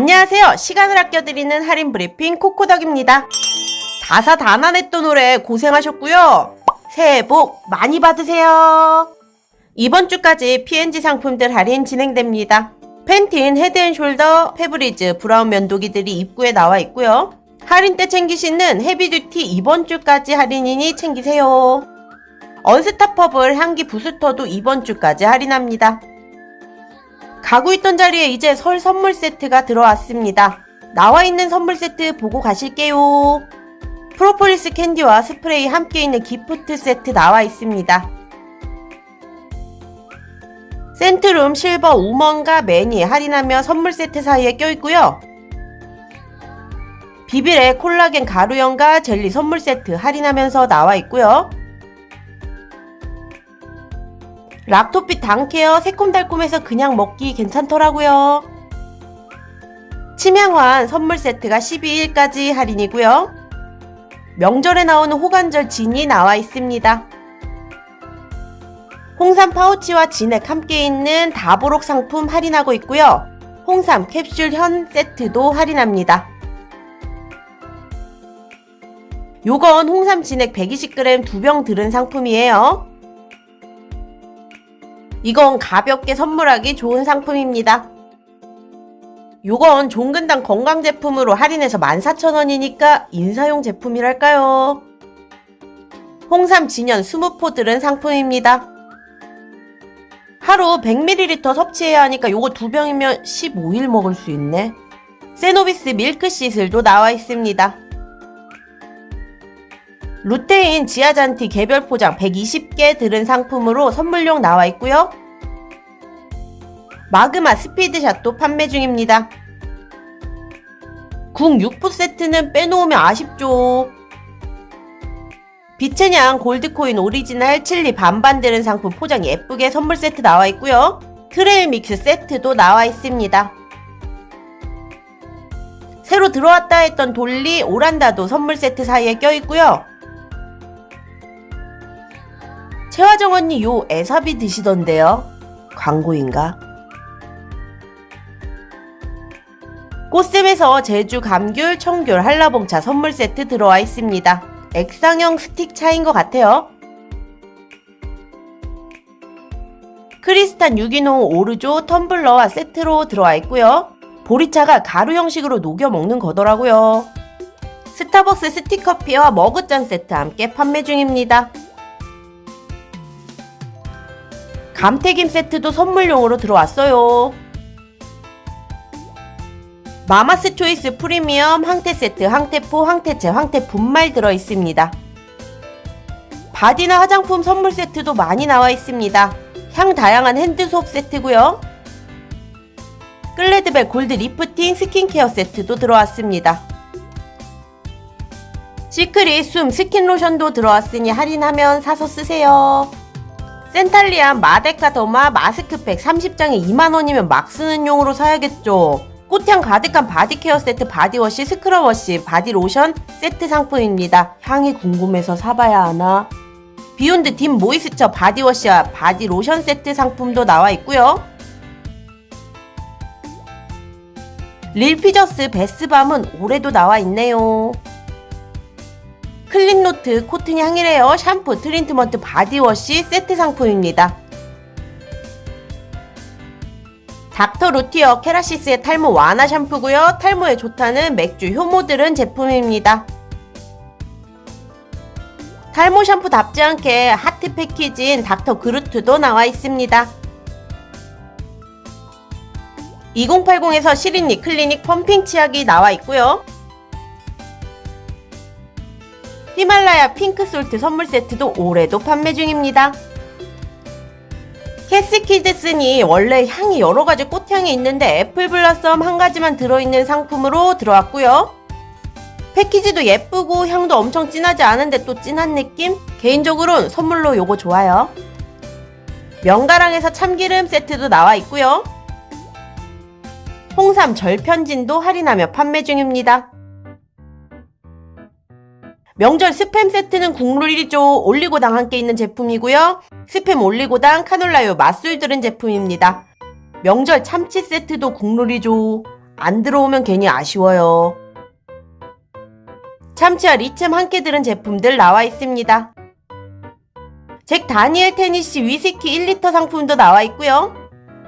안녕하세요. 시간을 아껴드리는 할인 브리핑 코코덕입니다. 다사다난했던 올해 고생하셨고요. 새해 복 많이 받으세요. 이번 주까지 P&G 상품들 할인 진행됩니다. 팬틴 헤드앤숄더 페브리즈 브라운 면도기들이 입구에 나와 있고요. 할인 때 챙기시는 헤비듀티 이번 주까지 할인이니 챙기세요. 언스타퍼블 향기 부스터도 이번 주까지 할인합니다. 가고 있던 자리에 이제 설 선물 세트가 들어왔습니다. 나와 있는 선물 세트 보고 가실게요. 프로폴리스 캔디와 스프레이 함께 있는 기프트 세트 나와 있습니다. 센트룸 실버 우먼과 매니 할인하며 선물 세트 사이에 껴있고요. 비빌의 콜라겐 가루연과 젤리 선물 세트 할인하면서 나와 있고요. 락토핏 당케어 새콤달콤해서 그냥 먹기 괜찮더라고요. 침향환 선물 세트가 12일까지 할인이고요. 명절에 나오는 호간절 진이 나와 있습니다. 홍삼 파우치와 진액 함께 있는 다보록 상품 할인하고 있고요. 홍삼 캡슐 현 세트도 할인합니다. 요건 홍삼 진액 120g 두 병 들은 상품이에요. 이건 가볍게 선물하기 좋은 상품입니다. 요건 종근당 건강 제품으로 할인해서 14,000원이니까 인사용 제품이랄까요. 홍삼 진연 20포 들은 상품입니다. 하루 100ml 섭취해야 하니까 요거 두 병이면 15일 먹을 수 있네. 세노비스 밀크 시슬도 나와 있습니다. 루테인 지아잔티 개별 포장 120개 들은 상품으로 선물용 나와 있고요. 마그마 스피드샷도 판매 중입니다. 궁 6푸 세트는 빼놓으면 아쉽죠. 빛의 냥 골드코인 오리지널 칠리 반반 들은 상품 포장 예쁘게 선물 세트 나와 있고요. 트레일 믹스 세트도 나와 있습니다. 새로 들어왔다 했던 돌리 오란다도 선물 세트 사이에 껴있고요. 최화정 언니 요 에사비 드시던데요. 광고인가? 꽃샘에서 제주 감귤, 청귤, 한라봉차 선물 세트 들어와 있습니다. 액상형 스틱 차인 것 같아요. 크리스탄 유기농 오르조 텀블러와 세트로 들어와 있고요. 보리차가 가루 형식으로 녹여 먹는 거더라고요. 스타벅스 스틱커피와 머그잔 세트 함께 판매 중입니다. 감태김 세트도 선물용으로 들어왔어요. 마마스 초이스 프리미엄 황태 세트, 황태포, 황태채, 황태 분말 들어 있습니다. 바디나 화장품 선물 세트도 많이 나와 있습니다. 향 다양한 핸드소업 세트고요. 클레드벨 골드 리프팅 스킨케어 세트도 들어왔습니다. 시크릿 숨 스킨 로션도 들어왔으니 할인하면 사서 쓰세요. 센탈리안 마데카 더마 마스크팩 30장에 2만원이면 막 쓰는 용으로 사야겠죠. 꽃향 가득한 바디케어 세트 바디워시 스크럽워시 바디로션 세트 상품입니다. 향이 궁금해서 사봐야 하나? 비욘드 딥 모이스처 바디워시와 바디로션 세트 상품도 나와 있고요. 릴피저스 베스밤은 올해도 나와 있네요. 클린노트 코튼 향이래요. 샴푸, 트리트먼트, 바디워시 세트 상품입니다. 닥터 루티어 케라시스의 탈모 완화 샴푸고요. 탈모에 좋다는 맥주 효모 들은 제품입니다. 탈모 샴푸답지 않게 하트 패키지인 닥터 그루트도 나와 있습니다. 2080에서 시린니 클리닉 펌핑 치약이 나와 있고요. 히말라야 핑크솔트 선물 세트도 올해도 판매 중입니다. 캐스키드슨이 원래 향이 여러 가지 꽃향이 있는데 애플 블라썸 한 가지만 들어있는 상품으로 들어왔고요. 패키지도 예쁘고 향도 엄청 진하지 않은데 또 진한 느낌? 개인적으로는 선물로 요거 좋아요. 명가랑에서 참기름 세트도 나와 있고요. 홍삼 절편진도 할인하며 판매 중입니다. 명절 스팸 세트는 국룰이죠. 올리고당 함께 있는 제품이고요. 스팸 올리고당 카놀라유 맛술 들은 제품입니다. 명절 참치 세트도 국룰이죠. 안 들어오면 괜히 아쉬워요. 참치와 리챔 함께 들은 제품들 나와 있습니다. 잭 다니엘 테니시 위스키 1리터 상품도 나와 있고요.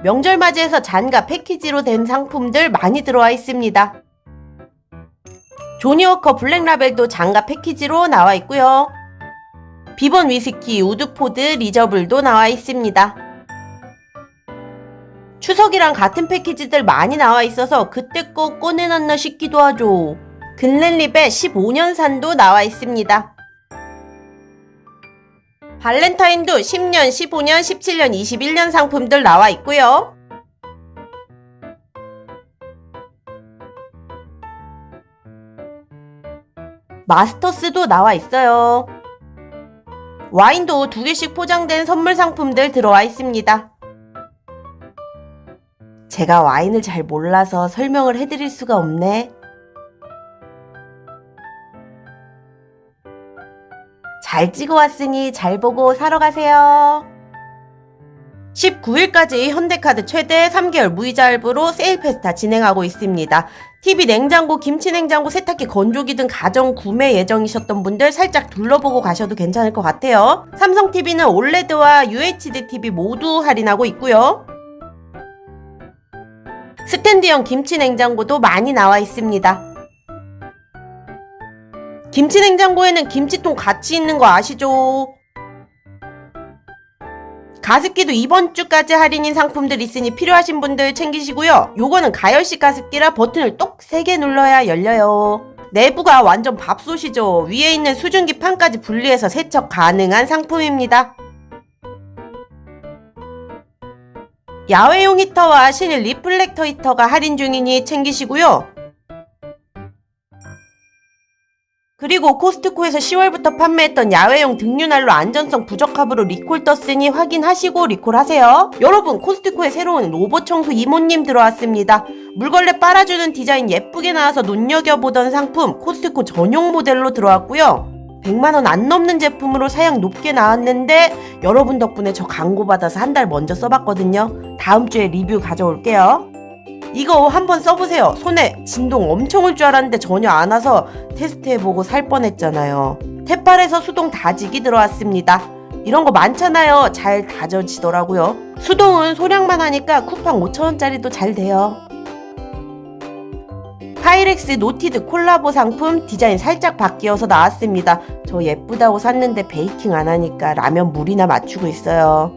명절 맞이해서 잔과 패키지로 된 상품들 많이 들어와 있습니다. 조니워커 블랙라벨도 장갑 패키지로 나와 있고요. 비번 위스키, 우드포드, 리저블도 나와 있습니다. 추석이랑 같은 패키지들 많이 나와 있어서 그때 거 꺼내놨나 싶기도 하죠. 글렌립의 15년산도 나와 있습니다. 발렌타인도 10년, 15년, 17년, 21년 상품들 나와 있고요. 마스터스도 나와 있어요. 와인도 두 개씩 포장된 선물 상품들 들어와 있습니다. 제가 와인을 잘 몰라서 설명을 해드릴 수가 없네. 잘 찍어 왔으니 잘 보고 사러 가세요. 19일까지 현대카드 최대 3개월 무이자 할부로 세일 페스타 진행하고 있습니다. TV 냉장고, 김치 냉장고, 세탁기, 건조기 등 가정 구매 예정이셨던 분들 살짝 둘러보고 가셔도 괜찮을 것 같아요. 삼성 TV는 올레드와 UHD TV 모두 할인하고 있고요. 스탠드형 김치 냉장고도 많이 나와 있습니다. 김치 냉장고에는 김치통 같이 있는 거 아시죠? 가습기도 이번 주까지 할인인 상품들 있으니 필요하신 분들 챙기시고요. 요거는 가열식 가습기라 버튼을 똑 3개 눌러야 열려요. 내부가 완전 밥솥이죠. 위에 있는 수증기 판까지 분리해서 세척 가능한 상품입니다. 야외용 히터와 실내 리플렉터 히터가 할인 중이니 챙기시고요. 그리고 코스트코에서 10월부터 판매했던 야외용 등유난로 안전성 부적합으로 리콜 떴으니 확인하시고 리콜하세요. 여러분 코스트코에 새로운 로봇 청소 이모님 들어왔습니다. 물걸레 빨아주는 디자인 예쁘게 나와서 눈여겨보던 상품 코스트코 전용 모델로 들어왔고요. 100만원 안 넘는 제품으로 사양 높게 나왔는데 여러분 덕분에 저 광고 받아서 한 달 먼저 써봤거든요. 다음 주에 리뷰 가져올게요. 이거 한번 써보세요. 손에 진동 엄청 올 줄 알았는데 전혀 안 와서 테스트해보고 살 뻔했잖아요. 탭발에서 수동 다지기 들어왔습니다. 이런 거 많잖아요. 잘 다져지더라고요. 수동은 소량만 하니까 쿠팡 5천원짜리도 잘 돼요. 파이렉스 노티드 콜라보 상품 디자인 살짝 바뀌어서 나왔습니다. 저 예쁘다고 샀는데 베이킹 안 하니까 라면 물이나 맞추고 있어요.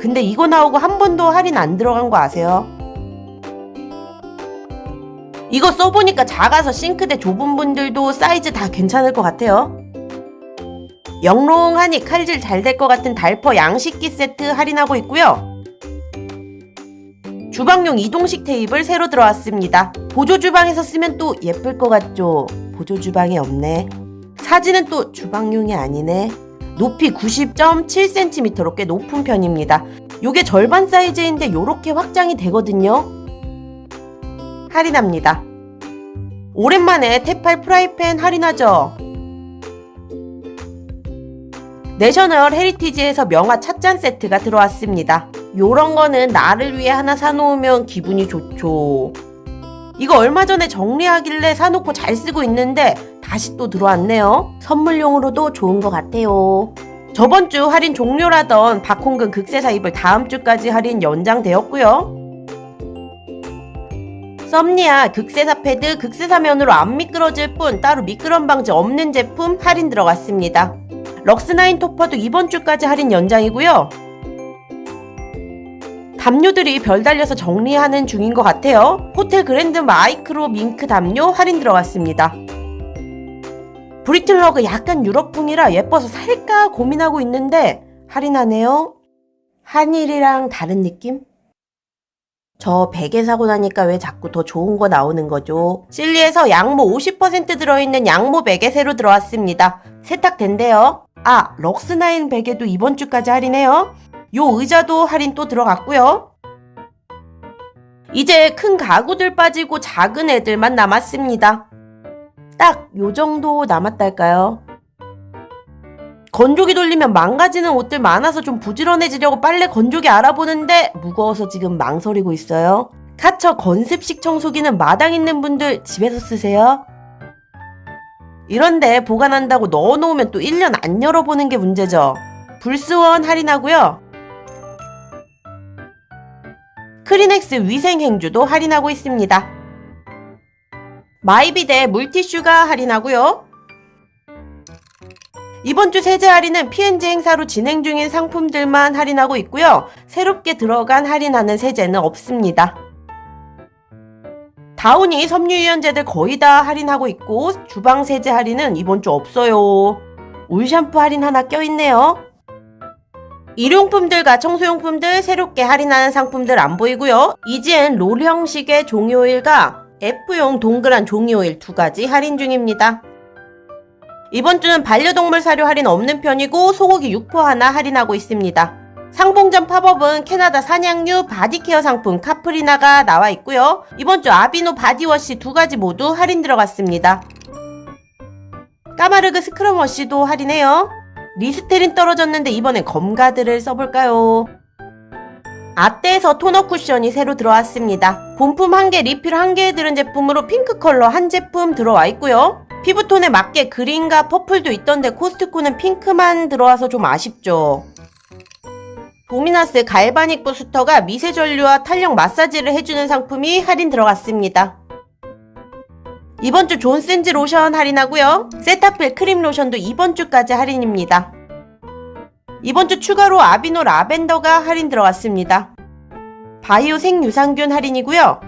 근데 이거 나오고 한 번도 할인 안 들어간 거 아세요? 이거 써보니까 작아서 싱크대 좁은 분들도 사이즈 다 괜찮을 것 같아요. 영롱하니 칼질 잘 될 것 같은 달퍼 양식기 세트 할인하고 있고요. 주방용 이동식 테이블 새로 들어왔습니다. 보조 주방에서 쓰면 또 예쁠 것 같죠? 보조 주방이 없네. 사진은 또 주방용이 아니네. 높이 90.7cm로 꽤 높은 편입니다. 요게 절반 사이즈인데 요렇게 확장이 되거든요. 할인합니다. 오랜만에 테팔 프라이팬 할인하죠. 내셔널 헤리티지에서 명화 찻잔 세트가 들어왔습니다. 요런 거는 나를 위해 하나 사놓으면 기분이 좋죠. 이거 얼마 전에 정리하길래 사놓고 잘 쓰고 있는데 다시 또 들어왔네요. 선물용으로도 좋은 것 같아요. 저번 주 할인 종료라던 박홍근 극세사 입을 다음 주까지 할인 연장되었고요. 썸니아 극세사 패드 극세사면으로 안 미끄러질 뿐 따로 미끄럼 방지 없는 제품 할인 들어갔습니다. 럭스나인 토퍼도 이번 주까지 할인 연장이고요. 담요들이 별 달려서 정리하는 중인 것 같아요. 호텔 그랜드 마이크로 밍크 담요 할인 들어갔습니다. 브리틀러그 약간 유럽풍이라 예뻐서 살까 고민하고 있는데 할인하네요. 한일이랑 다른 느낌? 저 베개 사고 나니까 왜 자꾸 더 좋은 거 나오는 거죠? 실리에서 양모 50% 들어있는 양모 베개 새로 들어왔습니다. 세탁된대요. 아, 럭스나인 베개도 이번 주까지 할인해요. 요 의자도 할인 또 들어갔고요. 이제 큰 가구들 빠지고 작은 애들만 남았습니다. 딱 요 정도 남았달까요? 건조기 돌리면 망가지는 옷들 많아서 좀 부지런해지려고 빨래 건조기 알아보는데 무거워서 지금 망설이고 있어요. 카처 건습식 청소기는 마당 있는 분들 집에서 쓰세요? 이런데 보관한다고 넣어놓으면 또 1년 안 열어보는 게 문제죠. 불스원 할인하고요. 크리넥스 위생행주도 할인하고 있습니다. 마이비데 물티슈가 할인하고요. 이번 주 세제 할인은 P&G 행사로 진행 중인 상품들만 할인하고 있고요. 새롭게 들어간 할인하는 세제는 없습니다. 다운이 섬유유연제들 거의 다 할인하고 있고 주방 세제 할인은 이번 주 없어요. 울 샴푸 할인 하나 껴있네요. 일용품들과 청소용품들 새롭게 할인하는 상품들 안 보이고요. 이젠 롤 형식의 종이오일과 F용 동그란 종이오일 두 가지 할인 중입니다. 이번 주는 반려동물 사료 할인 없는 편이고 소고기 육포 하나 할인하고 있습니다. 상봉점 팝업은 캐나다 사냥류 바디케어 상품 카프리나가 나와 있고요. 이번 주 아비노 바디워시 두 가지 모두 할인 들어갔습니다. 까마르그 스크럼워시도 할인해요. 리스테린 떨어졌는데 이번엔 검가드를 써볼까요? 아떼에서 토너 쿠션이 새로 들어왔습니다. 본품 1개, 리필 1개에 들은 제품으로 핑크 컬러 한 제품 들어와 있고요. 피부톤에 맞게 그린과 퍼플도 있던데 코스트코는 핑크만 들어와서 좀 아쉽죠. 도미나스 갈바닉 부스터가 미세 전류와 탄력 마사지를 해주는 상품이 할인 들어갔습니다. 이번 주 존슨즈 로션 할인하고요. 세타필 크림 로션도 이번 주까지 할인입니다. 이번 주 추가로 아비노 라벤더가 할인 들어갔습니다. 바이오 생유산균 할인이고요.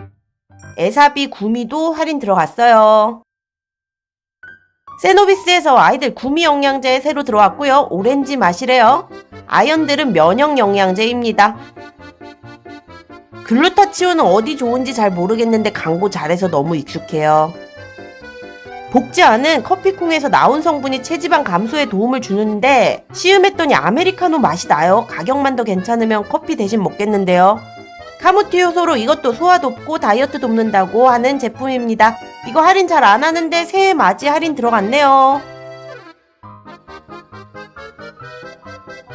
에사비 구미도 할인 들어갔어요. 세노비스에서 아이들 구미 영양제 새로 들어왔고요. 오렌지 맛이래요. 아연들은 면역 영양제입니다. 글루타치온은 어디 좋은지 잘 모르겠는데 광고 잘해서 너무 익숙해요. 복지안은 커피콩에서 나온 성분이 체지방 감소에 도움을 주는데 시음했더니 아메리카노 맛이 나요. 가격만 더 괜찮으면 커피 대신 먹겠는데요. 카무티 효소로 이것도 소화 돕고 다이어트 돕는다고 하는 제품입니다. 이거 할인 잘 안 하는데 새해 맞이 할인 들어갔네요.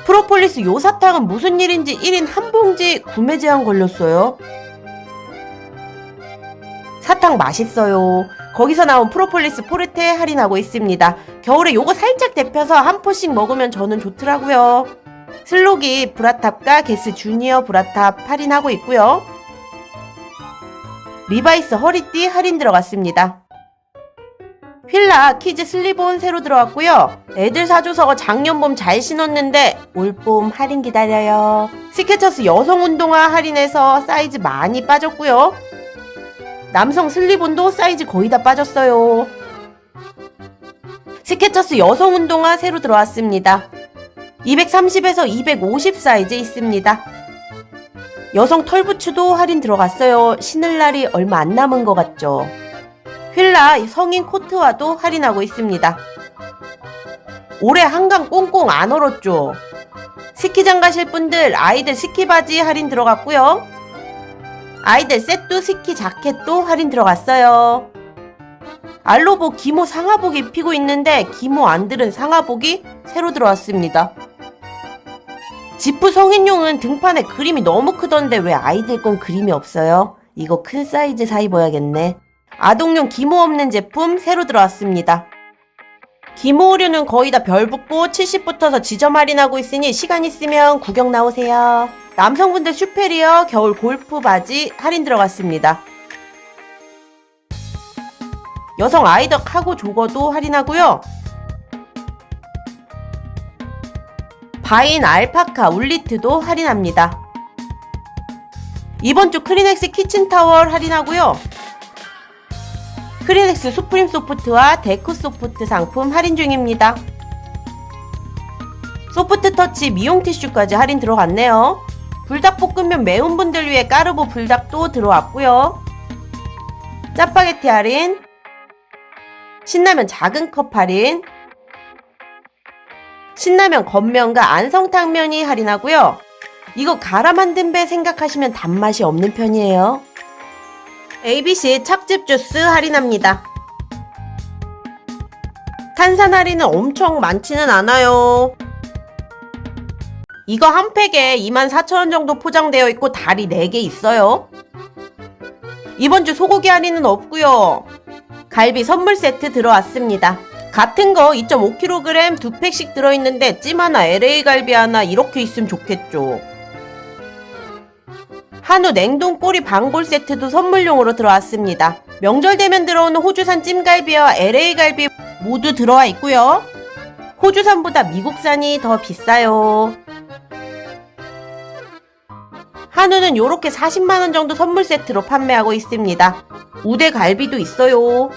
프로폴리스 요 사탕은 무슨 일인지 1인 한 봉지 구매 제한 걸렸어요. 사탕 맛있어요. 거기서 나온 프로폴리스 포르테 할인하고 있습니다. 겨울에 요거 살짝 데펴서 한 포씩 먹으면 저는 좋더라고요. 슬로기 브라탑과 게스 주니어 브라탑 할인하고 있고요. 리바이스 허리띠 할인 들어갔습니다. 휠라 키즈 슬리본 새로 들어왔고요. 애들 사줘서 작년 봄 잘 신었는데 올봄 할인 기다려요. 스케쳐스 여성 운동화 할인해서 사이즈 많이 빠졌고요. 남성 슬리본도 사이즈 거의 다 빠졌어요. 스케쳐스 여성 운동화 새로 들어왔습니다. 230에서 250 사이즈 있습니다. 여성 털부츠도 할인 들어갔어요. 신을 날이 얼마 안 남은 것 같죠? 휠라 성인 코트와도 할인하고 있습니다. 올해 한강 꽁꽁 안 얼었죠? 스키장 가실 분들 아이들 스키 바지 할인 들어갔고요. 아이들 세뚜 스키 자켓도 할인 들어갔어요. 알로보 기모 상하복 입히고 있는데 기모 안 들은 상하복이 새로 들어왔습니다. 지프 성인용은 등판에 그림이 너무 크던데 왜 아이들 건 그림이 없어요? 이거 큰 사이즈 사 입어야겠네. 아동용 기모 없는 제품 새로 들어왔습니다. 기모 의류는 거의 다 별 붙고 70부터서 지점 할인하고 있으니 시간 있으면 구경 나오세요. 남성분들 슈페리어 겨울 골프 바지 할인 들어갔습니다. 여성 아이더 카고 조거도 할인하고요. 바인 알파카 울리트도 할인합니다. 이번 주 크리넥스 키친타월 할인하고요. 크리넥스 수프림 소프트와 데크 소프트 상품 할인 중입니다. 소프트 터치 미용 티슈까지 할인 들어갔네요. 불닭볶음면 매운 분들 위해 까르보 불닭도 들어왔고요. 짜파게티 할인, 신라면 작은 컵 할인, 신라면 겉면과 안성탕면이 할인하고요. 이거 갈아 만든 배 생각하시면 단맛이 없는 편이에요. ABC 찹즙 주스 할인합니다. 탄산 할인은 엄청 많지는 않아요. 이거 한 팩에 24,000원 정도 포장되어 있고 달이 4개 있어요. 이번 주 소고기 할인은 없고요. 갈비 선물 세트 들어왔습니다. 같은 거 2.5kg 두 팩씩 들어있는데 찜 하나, LA 갈비 하나 이렇게 있으면 좋겠죠. 한우 냉동 꼬리 방골 세트도 선물용으로 들어왔습니다. 명절 되면 들어오는 호주산 찜갈비와 LA 갈비 모두 들어와 있고요. 호주산보다 미국산이 더 비싸요. 한우는 요렇게 40만원 정도 선물 세트로 판매하고 있습니다. 우대 갈비도 있어요.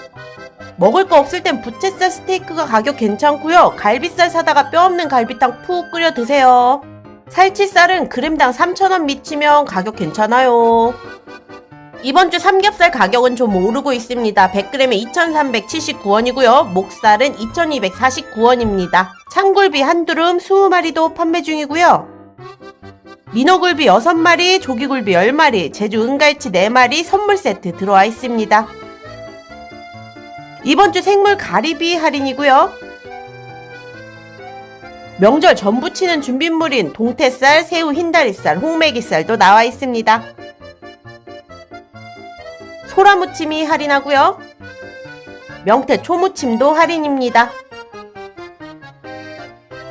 먹을 거 없을 땐 부채살 스테이크가 가격 괜찮고요. 갈비살 사다가 뼈 없는 갈비탕 푹 끓여 드세요. 살치살은 그램당 3,000원 미치면 가격 괜찮아요. 이번 주 삼겹살 가격은 좀 오르고 있습니다. 100g에 2,379원이고요. 목살은 2,249원입니다. 창굴비 한 두름 20마리도 판매 중이고요. 민어굴비 6마리, 조기굴비 10마리, 제주 은갈치 4마리 선물 세트 들어와 있습니다. 이번 주 생물 가리비 할인이고요. 명절 전부 치는 준비물인 동태살, 새우 흰다리살, 홍매기살도 나와 있습니다. 소라무침이 할인하고요. 명태 초무침도 할인입니다.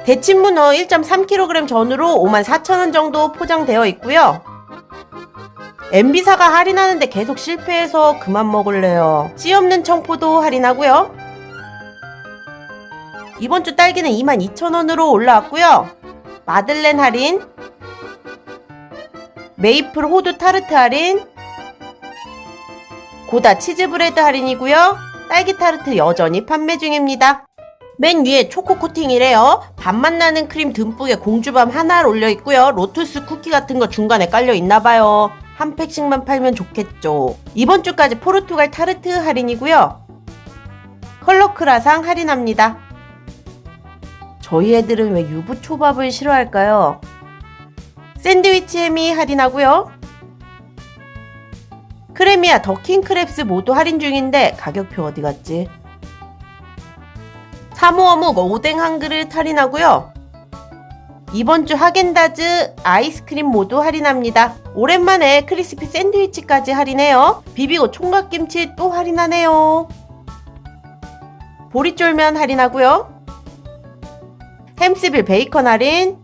대친문어 1.3kg 전으로 54,000원 정도 포장되어 있고요. MB사가 할인하는데 계속 실패해서 그만 먹을래요. 씨 없는 청포도 할인하고요. 이번 주 딸기는 22,000원으로 올라왔고요. 마들렌 할인, 메이플 호두 타르트 할인, 고다 치즈브레드 할인이고요. 딸기 타르트 여전히 판매 중입니다. 맨 위에 초코 코팅이래요. 밥맛 나는 크림 듬뿍에 공주밤 하나를 올려 있고요. 로투스 쿠키 같은 거 중간에 깔려 있나 봐요. 한 팩씩만 팔면 좋겠죠. 이번 주까지 포르투갈 타르트 할인이고요. 컬러 크라상 할인합니다. 저희 애들은 왜 유부 초밥을 싫어할까요? 샌드위치 햄이 할인하고요. 크레미아 더킹 크랩스 모두 할인 중인데 가격표 어디 갔지? 사모어묵 오뎅 한 그릇 할인하고요. 이번 주 하겐다즈 아이스크림 모두 할인합니다. 오랜만에 크리스피 샌드위치까지 할인해요. 비비고 총각김치 또 할인하네요. 보리쫄면 할인하고요. 햄스빌 베이컨 할인.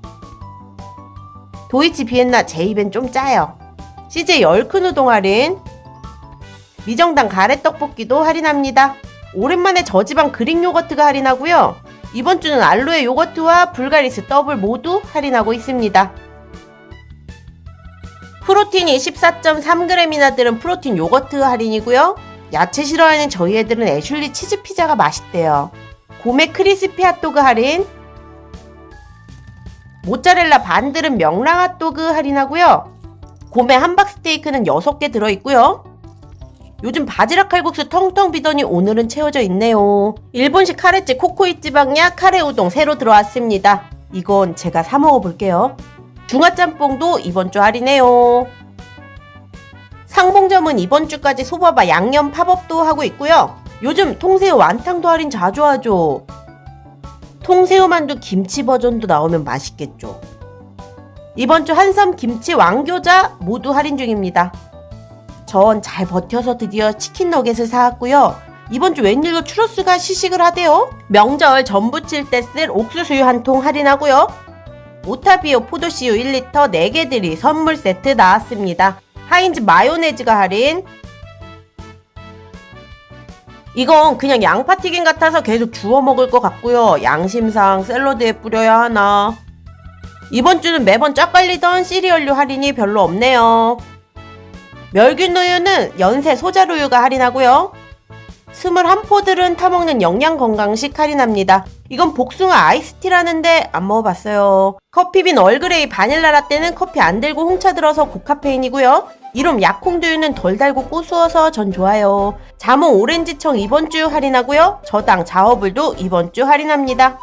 도이치 비엔나 제 입엔 좀 짜요. CJ 얼큰 우동 할인. 미정당 가래떡볶이도 할인합니다. 오랜만에 저지방 그릭 요거트가 할인하고요. 이번 주는 알로에 요거트와 불가리스 더블 모두 할인하고 있습니다. 프로틴이 14.3g이나 들은 프로틴 요거트 할인이고요. 야채 싫어하는 저희 애들은 애슐리 치즈 피자가 맛있대요. 고메 크리스피 핫도그 할인. 모짜렐라 반들은 명랑 핫도그 할인하고요. 고메 함박 스테이크는 6개 들어있고요. 요즘 바지락 칼국수 텅텅 비더니 오늘은 채워져 있네요. 일본식 카레집 코코이 지방약 카레 우동 새로 들어왔습니다. 이건 제가 사 먹어볼게요. 중화짬뽕도 이번 주 할인해요. 상봉점은 이번 주까지 소바바 양념 팝업도 하고 있고요. 요즘 통새우 완탕도 할인 자주 하죠. 통새우 만두 김치 버전도 나오면 맛있겠죠. 이번 주 한섬 김치 왕교자 모두 할인 중입니다. 전 잘 버텨서 드디어 치킨 너겟을 사왔고요. 이번 주 웬일로 추러스가 시식을 하대요. 명절 전 부칠 때 쓸 옥수수유 한 통 할인하고요. 오타비오 포도씨유 1리터 4개들이 선물 세트 나왔습니다. 하인즈 마요네즈가 할인. 이건 그냥 양파튀김 같아서 계속 주워 먹을 것 같고요. 양심상 샐러드에 뿌려야 하나. 이번 주는 매번 쫙 깔리던 시리얼류 할인이 별로 없네요. 멸균우유는 연세 소자루유가 할인하고요. 21포들은 타먹는 영양건강식 할인합니다. 이건 복숭아 아이스티라는데 안 먹어봤어요. 커피빈 얼그레이 바닐라 라떼는 커피 안 들고 홍차 들어서 고카페인이고요. 이름 약콩두유는 덜 달고 고수어서 전 좋아요. 자몽 오렌지청 이번 주 할인하고요. 저당 자어불도 이번 주 할인합니다.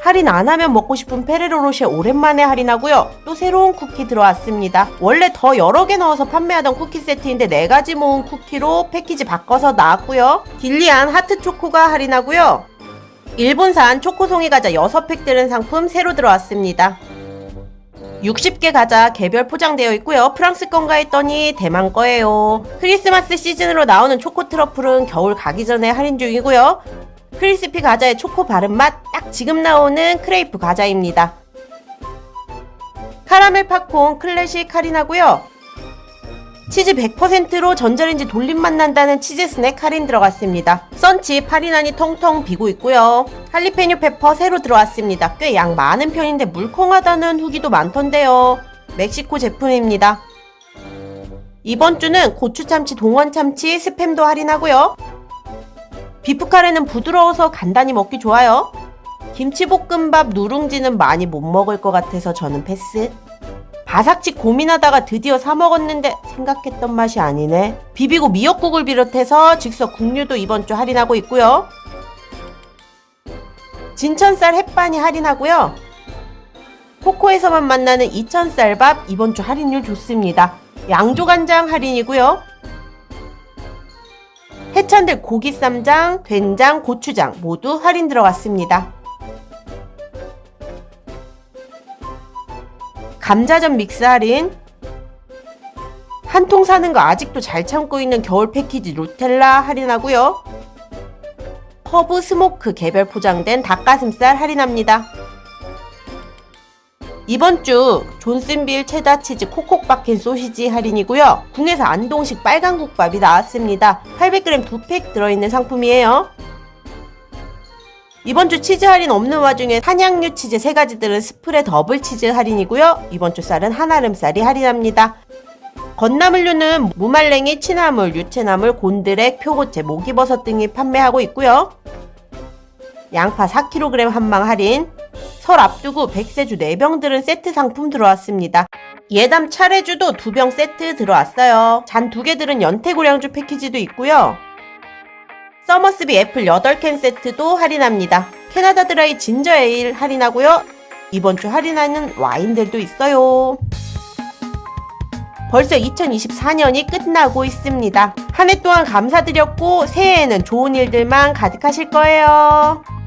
할인 안 하면 먹고 싶은 페레로로쉐 오랜만에 할인하고요. 또 새로운 쿠키 들어왔습니다. 원래 더 여러 개 넣어서 판매하던 쿠키 세트인데 네 가지 모은 쿠키로 패키지 바꿔서 나왔고요. 딜리안 하트 초코가 할인하고요. 일본산 초코송이 과자 6팩 들은 상품 새로 들어왔습니다. 60개 과자 개별 포장되어 있고요. 프랑스 건가 했더니 대만 거예요. 크리스마스 시즌으로 나오는 초코 트러플은 겨울 가기 전에 할인 중이고요. 크리스피 과자의 초코 바른 맛 딱 지금 나오는 크레이프 과자입니다. 카라멜 팝콘 클래식 할인하고요. 치즈 100%로 전자레인지 돌림맛 난다는 치즈 스낵 할인 들어갔습니다. 썬칩 할인하니 통통 비고 있고요. 할리페뉴 페퍼 새로 들어왔습니다. 꽤 양 많은 편인데 물컹하다는 후기도 많던데요. 멕시코 제품입니다. 이번 주는 고추참치 동원참치 스팸도 할인하고요. 비프카레는 부드러워서 간단히 먹기 좋아요. 김치볶음밥 누룽지는 많이 못 먹을 것 같아서 저는 패스. 바삭치 고민하다가 드디어 사 먹었는데 생각했던 맛이 아니네. 비비고 미역국을 비롯해서 즉석 국류도 이번 주 할인하고 있고요. 진천쌀 햇반이 할인하고요. 코코에서만 만나는 이천쌀밥 이번 주 할인율 좋습니다. 양조간장 할인이고요. 해찬들 고기 쌈장, 된장, 고추장 모두 할인 들어갔습니다. 감자전 믹스 할인 한 통 사는 거 아직도 잘 참고 있는 겨울 패키지 루텔라 할인하고요. 허브 스모크 개별 포장된 닭가슴살 할인합니다. 이번 주 존슨빌 체다 치즈 콕콕 박힌 소시지 할인이고요. 궁에서 안동식 빨간 국밥이 나왔습니다. 800g 두 팩 들어있는 상품이에요. 이번 주 치즈 할인 없는 와중에 한양류 치즈 세 가지들은 스프레 더블 치즈 할인이고요. 이번 주 쌀은 한아름쌀이 할인합니다. 건나물류는 무말랭이, 취나물, 유채나물, 곤드레, 표고채, 목이버섯 등이 판매하고 있고요. 양파 4kg 한망 할인. 설 앞두고 백세주 4병 들은 세트 상품 들어왔습니다. 예담 차례주도 2병 세트 들어왔어요. 잔 2개 들은 연태고량주 패키지도 있고요. 서머스비 애플 8캔 세트도 할인합니다. 캐나다 드라이 진저 에일 할인하고요. 이번 주 할인하는 와인들도 있어요. 벌써 2024년이 끝나고 있습니다. 한 해 동안 감사드렸고 새해에는 좋은 일들만 가득하실 거예요.